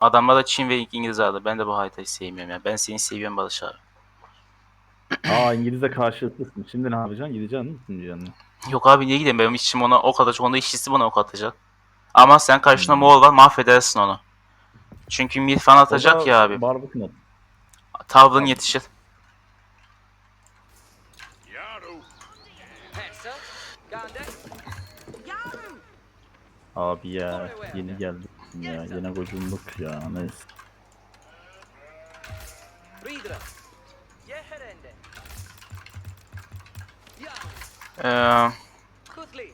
Adamlar da Çin ve İngiliz aldı. Ben de bu haritayı sevmiyorum ya. Ben seni seviyorum Barış abi. Aa İngiliz'e karşılıklısın. Şimdi ne yapacaksın? Gideceksin mi üçüncü yanına? Yok abi niye gideyim benim işçim ona ok atacak. Onda işçisi bana ok atacak. Ama sen karşında Moğol var mahvedersin onu. Çünkü mil falan atacak ya abi. Barbukun at. Tavrın yetişir. Abi ya yeni geldi ya. Yine gocunluk ya. Neyse. Ee,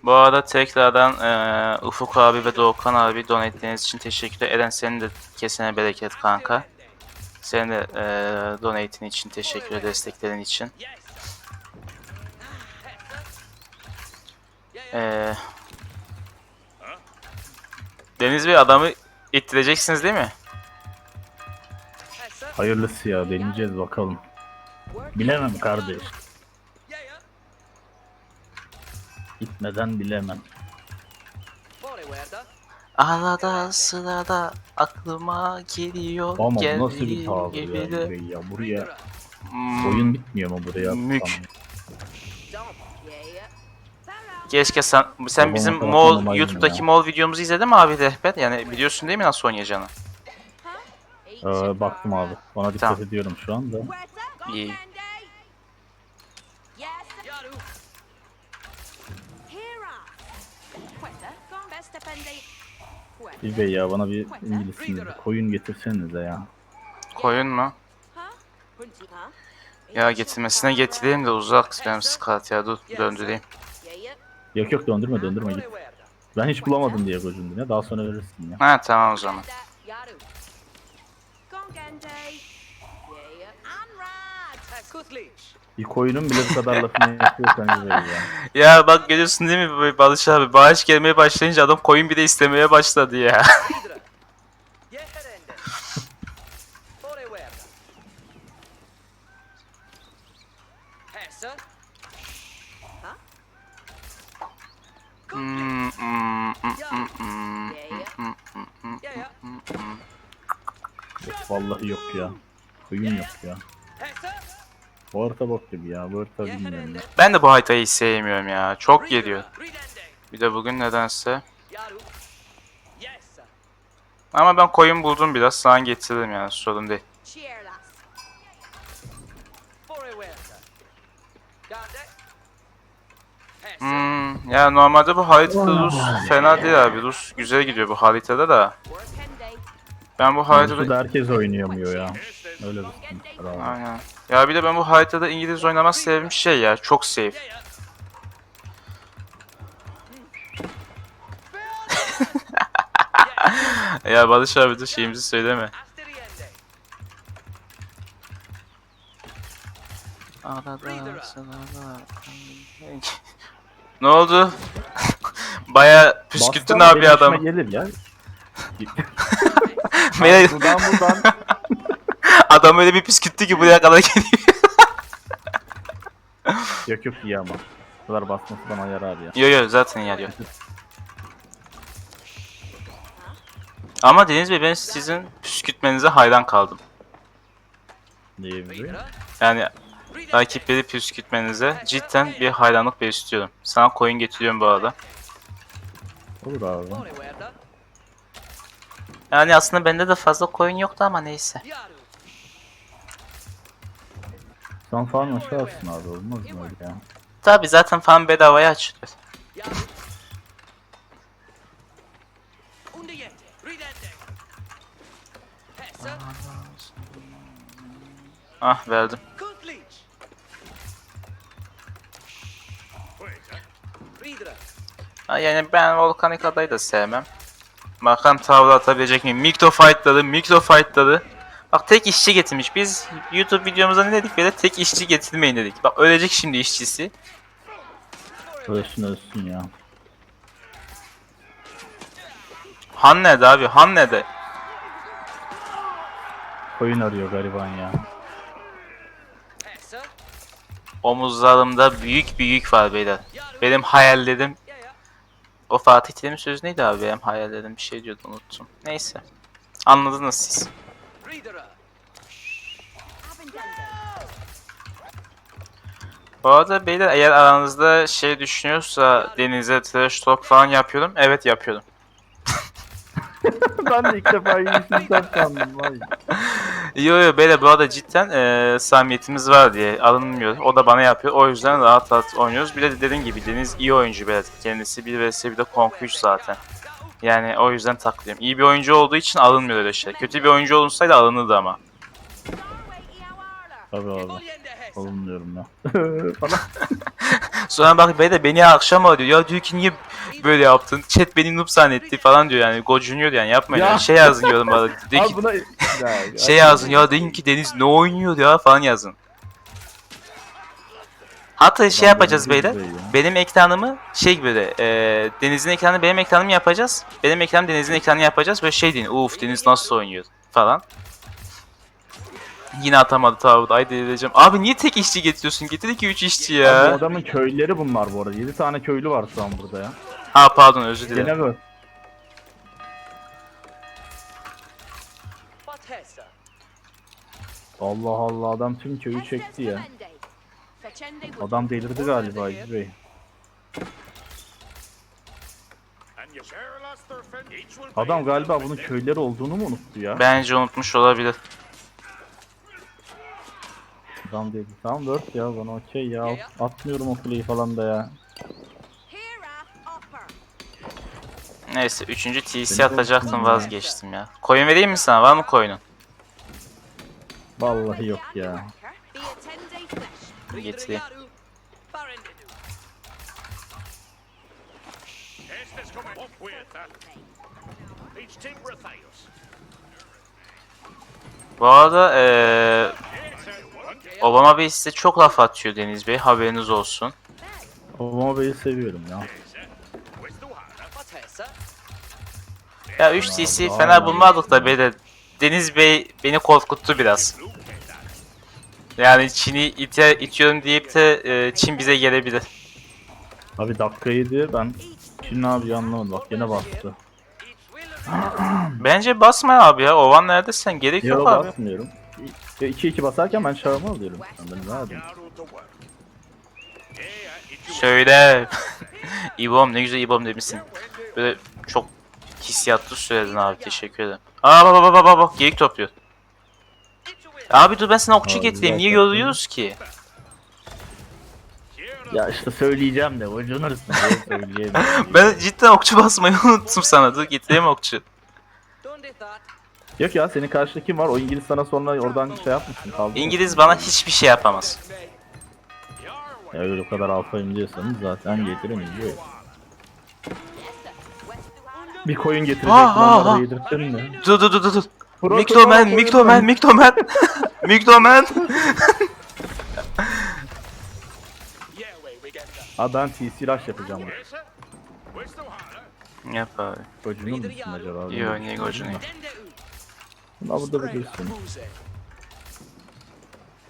bu arada tekrardan ee, Ufuk abi ve Doğukan abi donetleriniz için teşekkürler. Eren senin de kesene bereket kanka. Senin de ee, donate'in için teşekkürler, desteklerin için. Yes. Deniz Bey adamı ittireceksiniz değil mi? Hayırlısı ya deneyeceğiz bakalım. Bilemem kardeş. Gitmeden bilemem. Arada sırada aklıma geliyor. Ama bu nasıl bir tavır gibi ya, de- Bey ya. Buraya. Hmm, oyun bitmiyor mu buraya? Mük. atsam? Keşke sen, sen bizim tarafından Mol, onaylı YouTube'daki ya. Mol videomuzu izledin mi abi rehber? Yani biliyorsun değil mi nasıl oynayacağını? Ee, baktım abi. Ona dikkat Tamam. ediyorum şu anda. İyi. Bir bey ya bana bir İngiliz'in bir koyun getirsenize ya. Koyun mu? Ya getirmesine getireyim de uzak benim skat ya dur döndüreyim. Yok yok döndürme döndürme git. Ben hiç bulamadım diye gocundum ya. Daha sonra verirsin ya. Ha tamam o zaman. Kutli. Bir koyunun bile bu kadar lafını yapıyorsanız bey ya. Ya bak görüyorsun değil mi bu Barış abi? Bağış gelmeye başlayınca adam koyun bir de istemeye başladı ya. Ridra. Yeherende. Fore verda. Hessa. Hmm, hmm, hmm, hmm, hmm, hmm, hmm, hmm. Ya ya. Yok, vallahi yok ya. Koyun yok ya. Bu harita bok gibi ya. Bu harita bilmiyorum ya. Ben de bu haritayı hiç sevmiyorum ya. Çok geliyor. Bir de bugün nedense. Ama ben koyun buldum biraz. Sana getirdim yani sorun değil. Hmm, ya normalde bu haritada Rus fena değil abi. Rus güzel gidiyor bu haritada da. Ben bu haritada... Burada herkes oynayamıyor ya. Öyle bir sıkıntı var. Aynen. Ya bir de ben bu haritada İngiliz oynamak sevdiğim şey ya. Çok safe. Ya Barış abi dur şeyimizi söyleme. Ne oldu? Baya püskürttün abi benim adam. işime gelir ya. Beni- buradan buradan. adam öyle bir püskürttü ki buraya kadar geliyor. yok yok iyi ama. Bu kadar basması bana yarar ya. yo yo zaten yarıyor. Ama Deniz Bey ben sizin püskürtmenize hayran kaldım. Diyebilirim. Ridra. Yani rakipleri püskürtmenize cidden bir hayranlık besliyorum. Sana koyun getiriyorum bu arada. Olur abi. Yani aslında bende de fazla koyun yoktu ama neyse. Sen falan aşağısın abi olmaz mı öyle ya? Tabi zaten fan bedavaya açılıyor. Ah verdim. Ha, yani ben volkanik adayı da sevmem. Bakalım tavla atabilecek miyim? Mikro fightladı, mikro fightladı. Bak tek işçi getirmiş. Biz YouTube videomuzda ne dedik? Böyle tek işçi getirmeyin dedik. Bak ölecek şimdi işçisi. Ölsün ölsün ya. Han nerede abi? Han nerede? Koyun arıyor gariban ya. Omuzlarımda büyük bir yük var beyler. Benim hayallerim... O Fatih Terim'in sözü neydi abi? Benim hayallerim bir şey diyordu unuttum. Neyse. Anladınız siz. Bu arada beyler eğer aranızda şey düşünüyorsa denize trash talk falan yapıyorum. Evet yapıyorum. ben de ilk defa iyisinden sandım. Vay. Yo yo beyler bu arada cidden eee samimiyetimiz var diye alınmıyor. O da bana yapıyor. O yüzden rahat rahat oynuyoruz. Bir de dediğim gibi Deniz iyi oyuncu beyler. Kendisi 1 vs 1 de konk 3 zaten. Yani o yüzden takılıyorum. İyi bir oyuncu olduğu için alınmıyor öyle şey. Kötü bir oyuncu olunsaydı alınırdı ama. Tabii abi. Alınmıyorum ya. Bana Sonra bak beyler beni akşam arıyor. Ya diyor ki niye böyle yaptın? Chat beni noob zannetti falan diyor yani. Gocunuyor yani yapmayın. Ya. Yani. Şey yazın yorumlara. Diyor Abi ki, buna... Şey yazın ya deyin ki Deniz ne oynuyor ya falan yazın. Hatta şey Lan yapacağız beyler. ya. Benim ekranımı şey böyle e, Deniz'in ekranı benim ekranımı yapacağız. Benim ekranım Deniz'in ekranını yapacağız. Böyle şey deyin. Uf Deniz nasıl oynuyor falan. Yine atamadı tabi. Ay delireceğim. Abi niye tek işçi getiriyorsun? Getir iki üç işçi Abi ya. adamın köyleri bunlar bu arada. 7 tane köylü var şu an burada ya. Ha pardon özür dilerim. Gene böyle. Allah Allah adam tüm köyü çekti ya. Adam delirdi galiba Aziz Bey. Adam galiba bunun köyleri olduğunu mu unuttu ya? Bence unutmuş olabilir. Adam dedi. Tamam 4 ya bana okey ya. Atmıyorum o kuleyi falan da ya. Neyse 3. TC atacaktım vazgeçtim ya. Koyun vereyim mi sana? Var mı koyunun? Vallahi yok ya. Getireyim. Bu arada eee Obama Bey size çok laf atıyor Deniz Bey. Haberiniz olsun. Obama Bey'i seviyorum ya. Ya 3 TC Abi, fena abi. bulmadık da böyle Deniz Bey beni korkuttu biraz. Yani Çin'i ite, itiyorum deyip de e, Çin bize gelebilir. Abi dakika 7 ben şimdi ne yapıyor anlamadım bak gene bastı. Bence basma abi ya. Ovan neredesin? Gerek Yo yok abi. basmıyorum. 2-2 basarken ben çağırma alıyorum. Ben ne yapayım? Söyle. İbom ne güzel İbom demişsin. Böyle çok hissiyatlı söyledin abi. Teşekkür ederim. Aa bak bak bak bak bak geyik topluyor. Abi dur ben sana okçu Abi, getireyim. Niye zaten- yoruyoruz ki? Ya işte söyleyeceğim de ucunursun diye söyleyeyim. Ben cidden okçu basmayı unuttum sana. Dur getireyim okçu. Yok ya senin karşıda kim var? O İngiliz sana sonra oradan şey yapmışsın kaldı. İngiliz bana hiçbir şey yapamaz. Ya öyle o kadar alfayım diyorsanız zaten getirin diyor. Bir koyun getirecek Ha, ha, ha. yedirttin mi? Dur dur dur dur. Miktomen, Miktomen. Miktomen. Miktomen. Ha ben TC rush yapacağım. Yap abi. Gocunur musun acaba? Yo niye gocunu Ha burada.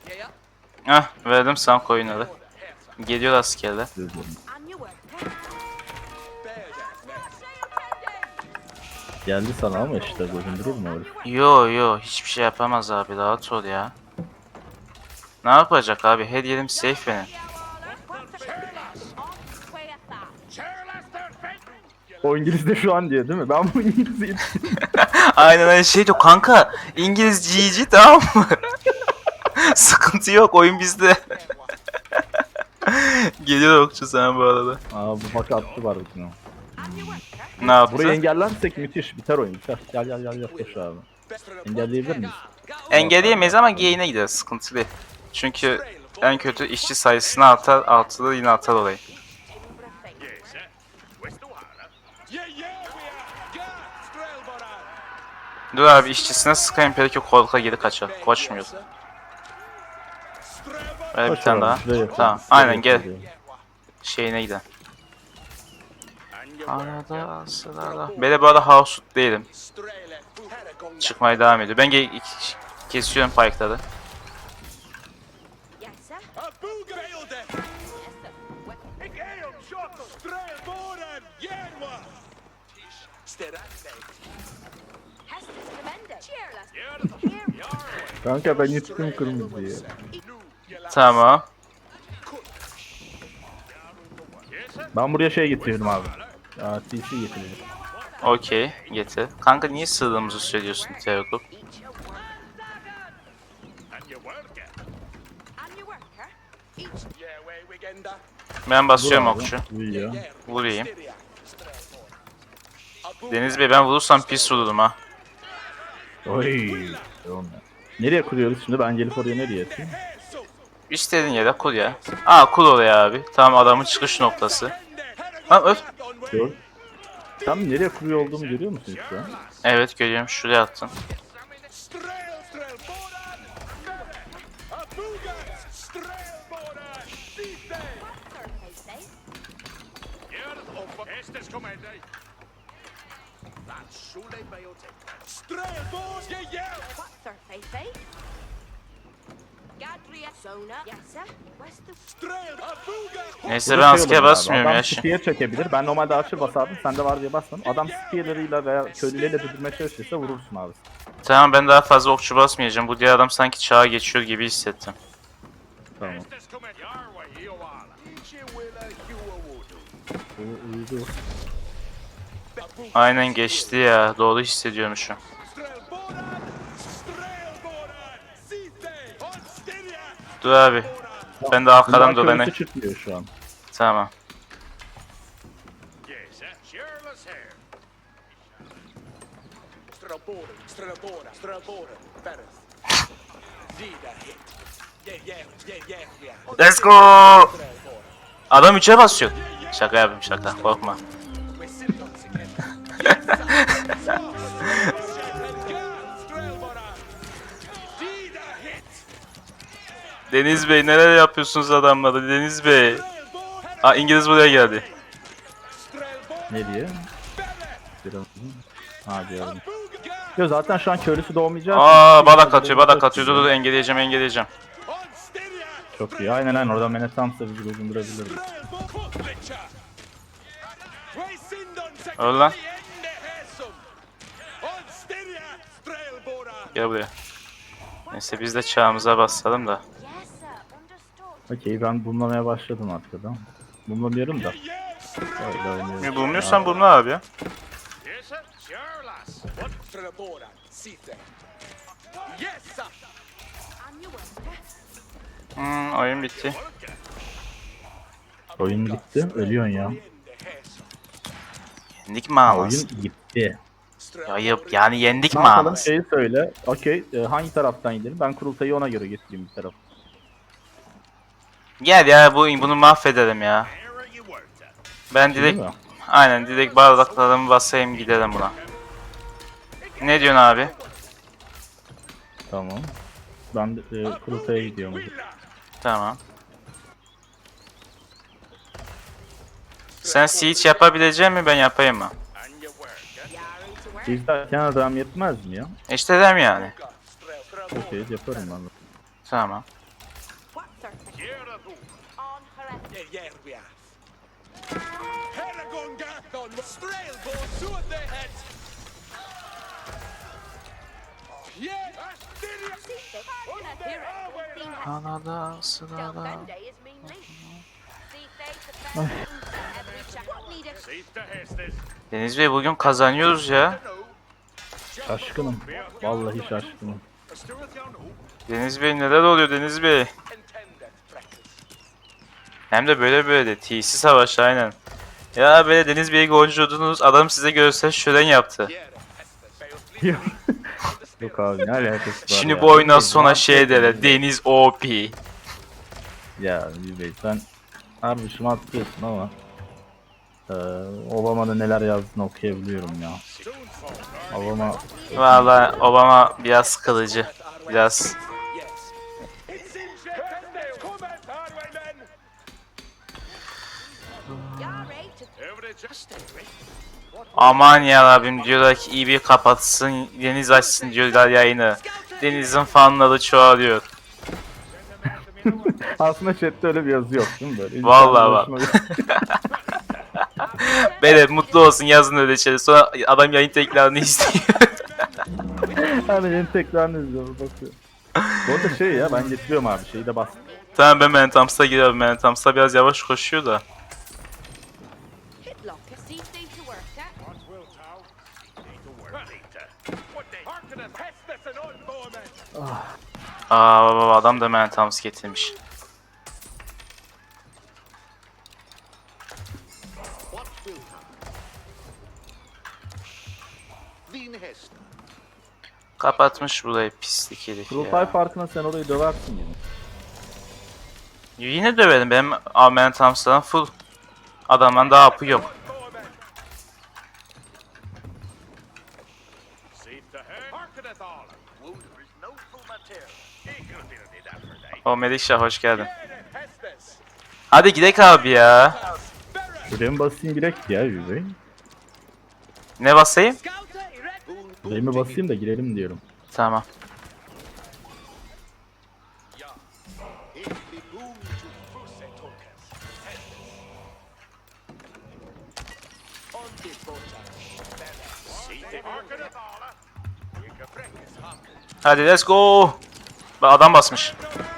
Yeah, yeah. Hah verdim sana koyunları. Geliyor askerler. Geldi sana ama işte gocundurur mu öyle? Yo yo hiçbir şey yapamaz abi rahat ol ya. Ne yapacak abi her yerim safe benim. O İngiliz de şu an diyor değil mi? Ben bu yetiştirdim. Aynen öyle şey diyor kanka İngiliz GG tamam mı? Sıkıntı yok oyun bizde. Geliyor okçu sana bu arada. Aa bu bak attı var bütün o. Ne yaptı? Burayı engellersek müthiş biter oyun biter. Gel gel gel gel koş abi. Engelleyebilir miyiz? Engelleyemeyiz ama gain'e gideriz sıkıntı değil. Çünkü en kötü işçi sayısını artar, altıda yine atar orayı. Dur abi işçisine sıkayım belki korka geri kaçar. Koşmuyor. Böyle bir Koş tane daha. şuraya yapalım. Tamam Şuraya aynen gel. yapalım. Şeyine gidelim. Arada sırada. Böyle bu arada house değilim. Çıkmaya devam ediyor. Ben ge- kesiyorum pike'ları. Kanka ben yetiştim kırmızıya. Tamam. Ben buraya şey getiriyorum abi. Aa, TC getiriyorum. Okey. Getir. Kanka niye sığdığımızı söylüyorsun Teokup? Ben basıyorum okçu. Vurayım. Deniz Bey ben vurursam pis vururum ha. Oy. Olmuyor. Nereye kuruyoruz şimdi? Ben gelip oraya nereye atayım? İstediğin yere kur ya. Aa kur oraya abi. Tamam adamın çıkış noktası. Lan öf. Gör. Tam nereye kuruyor olduğumu görüyor musun şu an? Evet görüyorum şuraya attım. Strel, strel, boran. A booga. Strel, boran. Siste. Here over. Estes comende. That's Sule Biotic. Strel, boran. Yeah, yeah. Strel, a booga. Neyse ben abi, basmıyorum Adam ya. şimdi. spear çekebilir. Ben normalde archer basardım. Sen de var diye basmadın. Adam spear'larıyla veya köylüleriyle durdurmaya çalışırsa vurursun abi. Tamam ben daha fazla okçu basmayacağım. Bu diğer adam sanki çağa geçiyor gibi hissettim. Tamam. Estes Aynen geçti ya. Doğru hissediyorum şu. Dur abi. Ben de arkadan dolanayım. çıkmıyor şu an. Tamam. Let's go. Adam 3'e basıyor. Şaka yapayım şaka. Korkma. Deniz Bey neler yapıyorsunuz adamlara Deniz Bey. Aa İngiliz buraya geldi. Nereye? Belle. Biraz. Ha. Yo zaten şu an köylüsü doğmayacak. Aa badak atıyor badak atıyor. Dur dur engelleyeceğim engelleyeceğim. Çok iyi. Aynen aynen. Oradan beni tam sindon sek- Öl lan. Gel buraya. Neyse biz de çağımıza basalım da. Okey ben bulmamaya başladım arkadan. Bulmamıyorum da. Öyle oynuyorum. Ne bulmuyorsan bulma abi. Hmm, oyun bitti. Oyun bitti. Ölüyorsun ya. Yendik mi? Oyun gitti. Strel, Ayıp yani yendik Ne mi yapalım? Alas? Şeyi söyle. Okey. e, hangi taraftan gidelim? Ben kurultayı ona göre getireyim bir taraf. Gel ya bu bunu mahvedelim ya. Ben direkt aynen direkt bardaklarımı basayım gidelim buna. Ne diyorsun abi? Tamam. Ben de, e, kurultaya gidiyorum. Tamam. Sen siege yapabilecek mi ben yapayım mı? Derken adam yetmez mi ya? İşte dem yani. Okey yaparım ben de. Tamam. Yeah, yeah, we are. Heragon Gathon, stereo. Kanada sırada. Deniz Bey bugün kazanıyoruz ya. Şaşkınım. Vallahi şaşkınım. Deniz Bey neler oluyor Deniz Bey? Hem de böyle böyle de TC savaşı aynen. Ya böyle Deniz Bey'i golcüyordunuz adam size görsel şölen yaptı. Yok abi ne alakası var Şimdi ya? bu oyundan sonra şey derler? Deniz OP. Ya Bilal Bey sen harbi şımartıyorsun ama eee Obama'da neler yazdığını okuyabiliyorum ya. Obama Valla Obama biraz kılıcı. Biraz aman ya Rabbim diyorlar ki iyi bir kapatsın Deniz açsın diyorlar yayını. Deniz'in fanları çoğalıyor. aslında chatte öyle bir yazı yok değil mi böyle? Vallahi hoşuna- Böyle mutlu olsun yazın öyle şeyler. Sonra adam yayın tekrarını izliyor. Hani yeni tekrarını izliyorum bakıyor. Bu arada şey ya ben getiriyorum abi şeyi de bas. Tamam ben Mentams'a giriyorum. Mentams'a biraz yavaş koşuyor da. Moment. Aa baba adam da Mentams getirmiş. Kapatmış burayı pislik herif ya. farkına sen orayı döversin yine. Yine döverim benim Aa, Mentams'tan full. Adamdan daha apı yok. O hoş geldin. Hadi gidelim abi ya. Şuraya mı basayım direkt ya Yüzey? Ne basayım? Şuraya mı basayım da girelim diyorum. Tamam. Ich be boon to Fuse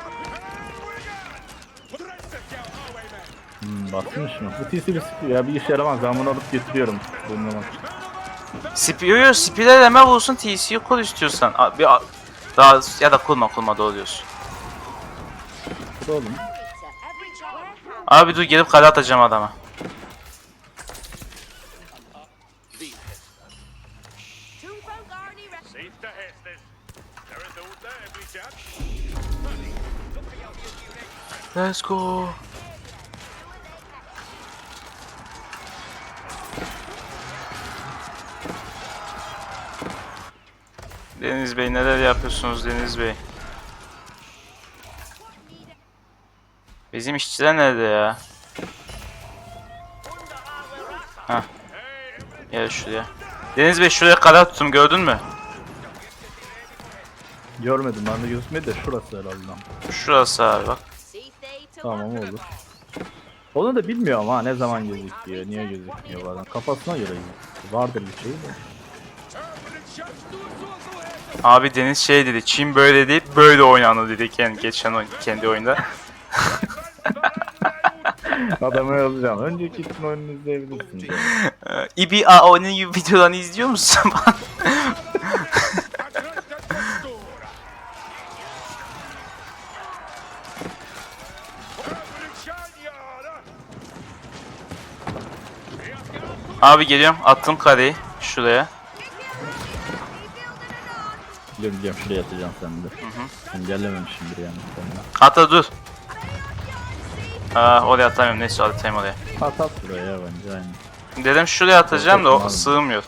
basmış mı? Bu TC bir ya bir işe yaramaz ben bunu alıp getiriyorum. Bulmamak. Spiyo Spider deme bulsun TC'yi kur istiyorsan. A- Bir a- daha ya da kurma kurma doğru diyorsun. Bu da oğlum. Abi dur gelip kale atacağım adama. Hestes. There is every. Let's go. Deniz Bey neler yapıyorsunuz Deniz Bey? Bizim işçiler nerede ya? Hah. Gel şuraya. Deniz Bey şuraya kale tuttum gördün mü? Görmedim ben de gözükmedi de şurası herhalde. Şurası abi bak. Tamam olur. Onu da bilmiyorum ha ne zaman gözüküyor, niye gözükmüyor bazen. Kafasına göre gözüküyor. Vardır bir şey de. Abi Deniz şey dedi, Çin böyle değil, böyle oynanır dedi kendi, geçen oyun, kendi oyunda. Adama yazacağım. Önceki için oyunu izleyebilirsin. Ee, İbi a onun videolarını izliyor musun? Abi geliyorum, attım kareyi şuraya. Biliyorum şuraya atacağım sen de. Engellememişimdir yani. Hatta dur. Aa, oraya atamıyorum, neyse atayım oraya. At at buraya ya bence aynı. Dedim şuraya atacağım da o sığmıyor.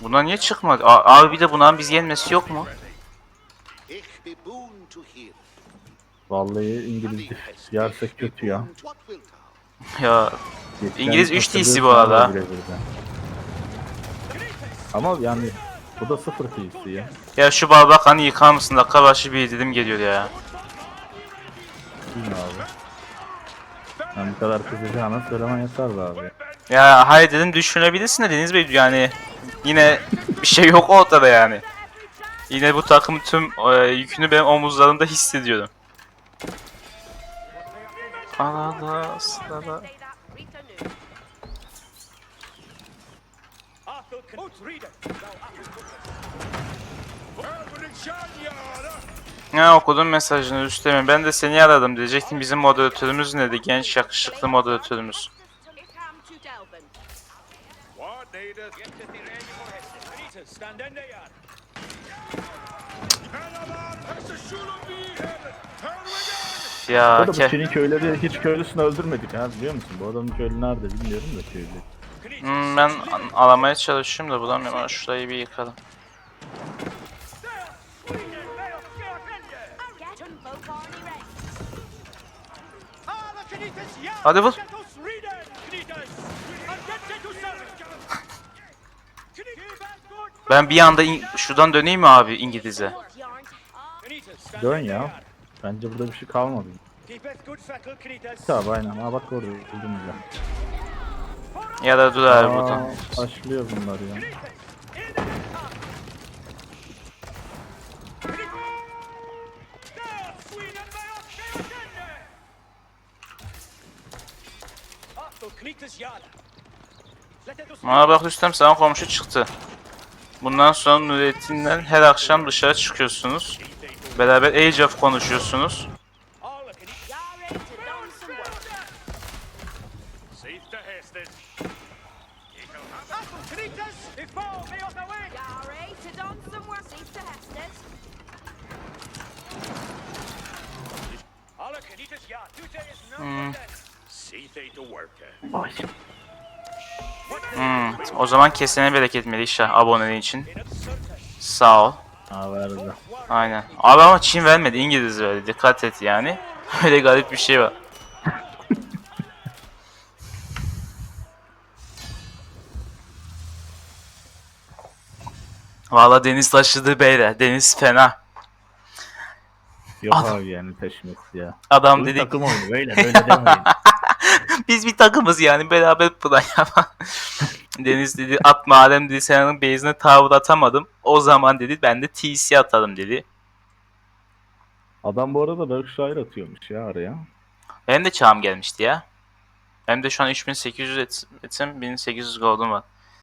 Buna niye çıkmadı? A- abi bir de bunların biz yenmesi yok mu? Vallahi İngiliz yersek kötü ya. Ya İngiliz üç hatırlıyorsun TC bu arada. Ama yani bu da sıfır TC ya. ya şu barbakanı yıkar mısın? Dakika başı bir dedim geliyor ya. Değil mi abi? Ben bu kadar kızacağına söylemen yeter be abi. Ya hayır dedim düşünebilirsin de Deniz Bey yani yine bir şey yok ortada yani. Yine bu takım tüm e, yükünü benim omuzlarımda hissediyorum. Alada, sırada. Ya okudum mesajını üstlemin. Ben de seni aradım diyecektim. Bizim moderatörümüz neydi? Genç yakışıklı moderatörümüz. Ya Bu da bu ke Çin'in köyleri hiç köylüsünü öldürmedik ha biliyor musun? Bu adamın köylü nerede bilmiyorum da köylü. Hmm, ben alamaya çalışıyorum da bulamıyorum. Ama şurayı bir yıkalım. Hadi vur. Ben bir anda şuradan döneyim mi abi İngiliz'e? Dön ya. Bence burada bir şey kalmadı. Tabi aynen. Ha bak orada buldum bile. Ya da dur abi burada. Aa, başlıyor bunlar ya. Bana bak Rüstem sana komşu çıktı. Bundan sonra Nurettin'den her akşam dışarı çıkıyorsunuz. Beraber Age of konuşuyorsunuz. Zaman kesene bereket Melişah aboneliğin için. Sağ ol. Ha verdi. Aynen. Abi ama Çin vermedi İngiliz verdi. Dikkat et yani. Öyle garip bir şey var. Valla deniz taşıdı beyler. Deniz fena. Yok Adam- abi yani taşıması ya. Adam Bu dedi takım oyunu böyle böyle demeyin. biz bir takımız yani beraber plan yapalım. Deniz dedi at madem dedi senin base'ine tavır atamadım. O zaman dedi ben de TC atalım dedi. Adam bu arada Berkshire atıyormuş ya araya. Benim de çağım gelmişti ya. Hem de şu an 3800 et, etim 1800 gold'um var.